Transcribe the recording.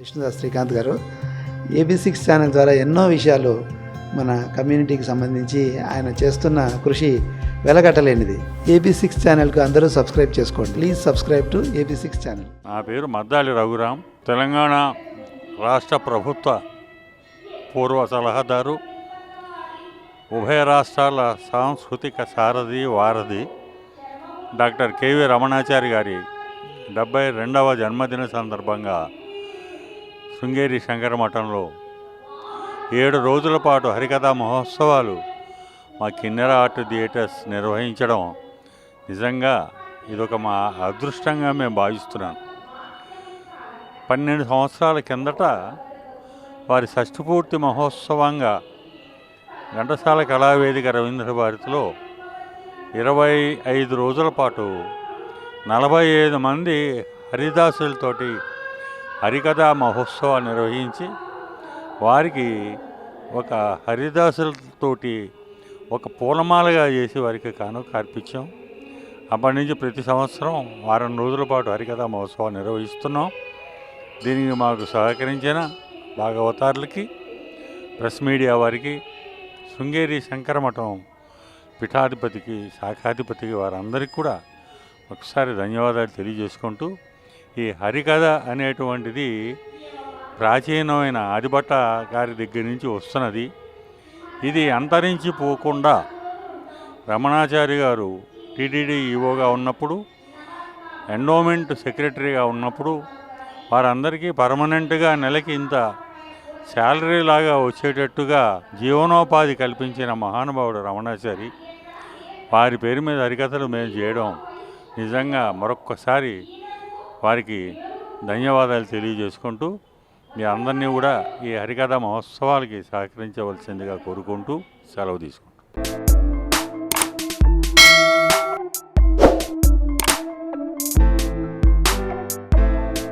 విష్ణుదాస్ శ్రీకాంత్ గారు. AB six channel ద్వారా ఎన్నో విషయాలు మన కమ్యూనిటీకి సంబంధించి ఆయన చేస్తున్న కృషి వెలగట్టలేనిది. ఏబీ సిక్స్ ఛానల్కు అందరూ సబ్స్క్రైబ్ చేసుకోండి. Please subscribe to AB six channel. నా పేరు మద్దాలి రఘురాం తెలంగాణ రాష్ట్ర ప్రభుత్వ పూర్వ సలహాదారు ఉభయ రాష్ట్రాల సాంస్కృతిక సారథి వారధి డాక్టర్ కేవీ రమణాచారి గారి డెబ్బై రెండవ జన్మదిన సందర్భంగా శృంగేరి శంకర మఠంలో ఏడు రోజుల పాటు హరికథా మహోత్సవాలు మా కిన్నెర ఆర్ట్ థియేటర్స్ నిర్వహించడం నిజంగా ఇదొక మా అదృష్టంగా మేము భావిస్తున్నాను పన్నెండు సంవత్సరాల కిందట వారి షష్ఠపూర్తి మహోత్సవంగా ఘంటసాల కళావేదిక రవీంద్ర భారతిలో ఇరవై ఐదు రోజుల పాటు నలభై ఐదు మంది హరిదాసులతోటి హరికథా మహోత్సవాలు నిర్వహించి వారికి ఒక హరిదాసులతోటి ఒక పూలమాలగా చేసి వారికి కానుక అర్పించాం అప్పటి నుంచి ప్రతి సంవత్సరం వారం రోజుల పాటు హరికథా మహోత్సవాలు నిర్వహిస్తున్నాం. దీనికి మాకు సహకరించిన భాగవతారులకి ప్రెస్ మీడియా వారికి శృంగేరి శంకరమఠం పీఠాధిపతికి శాఖాధిపతికి వారందరికీ కూడా ఒకసారి ధన్యవాదాలు తెలియజేసుకుంటూ ఈ హరికథ అనేటువంటిది ప్రాచీనమైన ఆదిభట్ట గారి దగ్గర నుంచి వస్తున్నది. ఇది అంతరించిపోకుండా రమణాచారి గారు టీటీడీ ఈవోగా ఉన్నప్పుడు ఎండోమెంట్ సెక్రటరీగా ఉన్నప్పుడు వారందరికీ పర్మనెంట్గా నెలకి ఇంత శాలరీ లాగా వచ్చేటట్టుగా జీవనోపాధి కల్పించిన మహానుభావుడు రమణాచారి. వారి పేరు మీద హరికథలు మేము చేయడం నిజంగా మరొక్కసారి వారికి ధన్యవాదాలు తెలియజేసుకుంటూ మీ అందరినీ కూడా ఈ హరికథ మహోత్సవాలకి సహకరించవలసిందిగా కోరుకుంటూ సెలవు తీసుకుంటాం